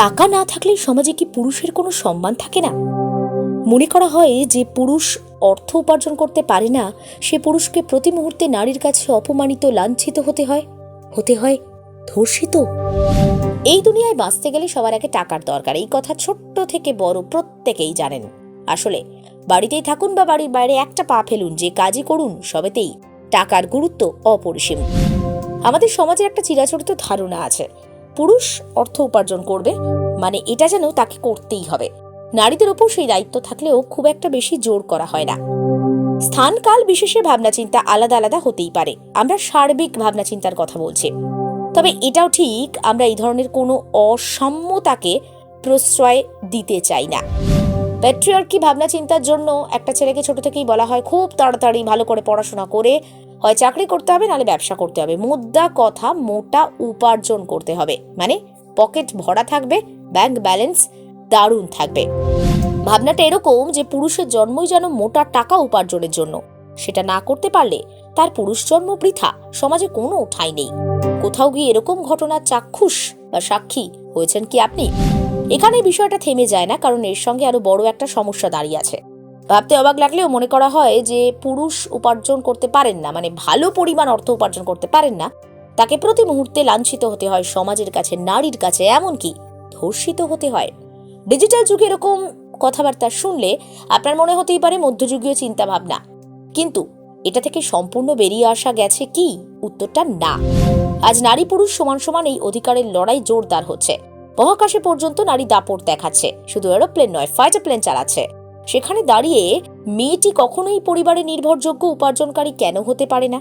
টাকা না থাকলে সমাজে কি পুরুষের কোনো সম্মান থাকে না? মনে করা হয় যে পুরুষ অর্থ উপার্জন করতে পারে না, সে পুরুষকে প্রতি মুহূর্তে নারীর কাছে অপমানিত, লাঞ্ছিত হতে হয়। হতে হয় ধর্ষিত। এই দুনিয়ায় বাঁচতে গেলে সবার আগে টাকার দরকার। এই কথা ছোট্ট থেকে বড় প্রত্যেকেই জানেন। আসলে বাড়িতেই থাকুন বা বাড়ির বাইরে একটা পা ফেলুন, যে কাজই করুন, সবেতেই টাকার গুরুত্ব অপরিসীম। আমাদের সমাজে একটা চিরাচরিত ধারণা আছে পুরুষ অর্থ উপার্জন করবে মানে এটা যেন তাকে করতেই হবে। নারীদের ওপর সেই দায়িত্ব থাকলেও খুব একটা বেশি জোর করা হয় না। স্থান কাল বিশেষে ভাবনা চিন্তা আলাদা আলাদা হতেই পারে। আমরা সার্বিক ভাবনা চিন্তার কথা বলছি। তবে এটাও ঠিক, আমরা এই ধরনের কোনো অসম্যতাকে প্রশ্রয় দিতে চাই না। প্যাট্রিয়ার্কি ভাবনা চিন্তার জন্য একটা ছেলেকে ছোট থেকেই বলা হয়, খুব তাড়াতাড়ি ভালো করে পড়াশোনা করে, হয় চাকরি করতে হবে, নাহলে ব্যবসা করতে হবে। মুদ্রা কথা মোটা উপার্জন করতে হবে মানে পকেট ভরা থাকবে ব্যাংক ব্যালেন্স দারুণ থাকবে। ভাবনাটা এরকম যে পুরুষের জন্মই যেন মোটা টাকা উপার্জনের জন্য। সেটা না করতে পারলে তার পুরুষ জন্ম বৃথা, সমাজে কোনো ঠাঁই নেই। কোথাও গিয়ে এরকম ঘটনা চাক্ষুষ বা সাক্ষী হয়েছেন কি আপনি? এখানে বিষয়টা থেমে যায় না, কারণ এর সঙ্গে আরও বড় একটা সমস্যা দাঁড়িয়ে আছে। ভাবতে অবাক লাগলেও মনে করা হয় যে পুরুষ উপার্জন করতে পারেন না মানে ভালো পরিমাণ অর্থ উপার্জন করতে পারেন না, তাকে প্রতি মুহূর্তে লাঞ্ছিত হতে হয় সমাজের কাছে, নারীর কাছে, এমনকি ধর্ষিত হতে হয়। ডিজিটাল যুগে এরকম কথাবার্তা শুনলে আপনার মনে হতেই পারে মধ্যযুগীয় চিন্তা ভাবনা কিন্তু এটা থেকে সম্পূর্ণ বেরিয়ে আসা গেছে কি? উত্তরটা না। আজ নারী পুরুষ সমান সমান এই অধিকারের লড়াই জোরদার হচ্ছে। মহাকাশে পর্যন্ত নারী দাপট দেখাচ্ছে। শুধু এরোপ্লেন নয়, ফাইটার প্লেন চালাচ্ছে। সেখানে দাঁড়িয়ে মেয়েটি কখনোই পরিবারে নির্ভরযোগ্য উপার্জনকারী কেন হতে পারে না?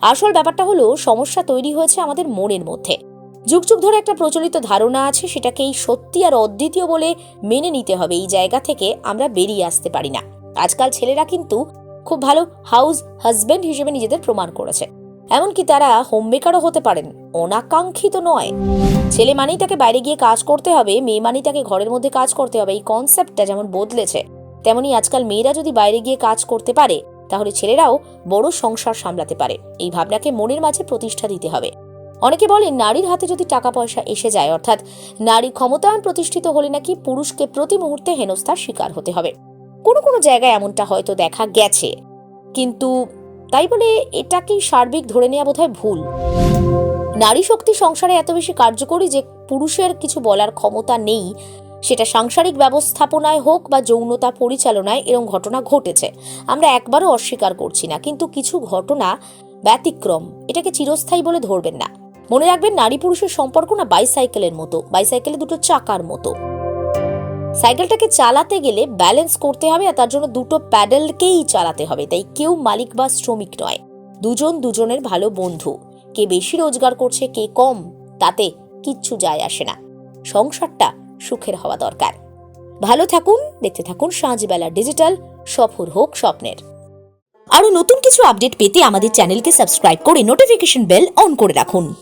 আসল ব্যাপারটা হলো, সমস্যা তৈরি হয়েছে আমাদের মনের মধ্যে। যুগ যুগ ধরে একটা প্রচলিত ধারণা আছে, সেটাকেই সত্যি আর অদ্বিতীয় বলে মেনে নিতে হবে। এই জায়গা থেকে আমরা বেরিয়ে আসতে পারি না। আজকাল ছেলেরা কিন্তু খুব ভালো হাউস হাজবেন্ড হিসেবে নিজেদের প্রমাণ করেছে। এমনকি তারা হোমমেকারও হতে পারেন। অনাকাঙ্ক্ষিত নয়। ছেলে মানেই তাকে বাইরে গিয়ে কাজ করতে হবে, মেয়ে মানেই তাকে ঘরের মধ্যে কাজ করতে হবে। এই কনসেপ্টটা যেমন বদলেছে, তেমনি আজকাল মেয়েরা যদি বাইরে গিয়ে কাজ করতে পারে, তাহলে ছেলেরাও বড় সংসার সামলাতে পারে। এই ভাবনাকে মনের মাঝে প্রতিষ্ঠা দিতে হবে। অনেকে বলেন, নারীর হাতে যদি টাকা পয়সা এসে যায়, অর্থাৎ নারী ক্ষমতায়ন প্রতিষ্ঠিত হলে নাকি পুরুষকে প্রতি মুহূর্তে হেনস্থার শিকার হতে হবে। কোনো কোনো জায়গায় এমনটা হয়তো দেখা গেছে। কিন্তু তাই বলে এটাকেই সার্বিক ধরে নেওয়া বোধহয় ভুল। নারী শক্তি সংসারে এত বেশি কার্যকরী যে পুরুষের কিছু বলার ক্ষমতা নেই, সেটা সাংসারিক ব্যবস্থাপনায় হোক বা যৌনতা পরিচালনায় এরকম ঘটনা ঘটেছে। আমরা একবারও অস্বীকার করছি না, কিন্তু কিছু ঘটনা ব্যতিক্রম, এটাকে চিরস্থায়ী বলে ধরবেন না। মনে রাখবেন নারী পুরুষের সম্পর্ক না বাইসাইকেলের মতো। বাইসাইকেলে দুটো চাকার মতো। সাইকেলটাকে চালাতে গেলে ব্যালেন্স করতে হবে আর তার জন্য দুটো প্যাডেলকেই চালাতে হবে। তাই কেউ মালিক বা শ্রমিক নয়, দুজন দুজনের ভালো বন্ধু। কে বেশি রোজগার করছে, কে কম, তাতে কিচ্ছু যায় আসে না। সংসারটা সুখের হওয়া দরকার। ভালো থাকুন, দেখতে থাকুন সাঁঝবেলা ডিজিটাল সফর হোক স্বপ্নের। আরও নতুন কিছু আপডেট পেতে আমাদের চ্যানেলকে সাবস্ক্রাইব করে নোটিফিকেশন বেল অন করে রাখুন।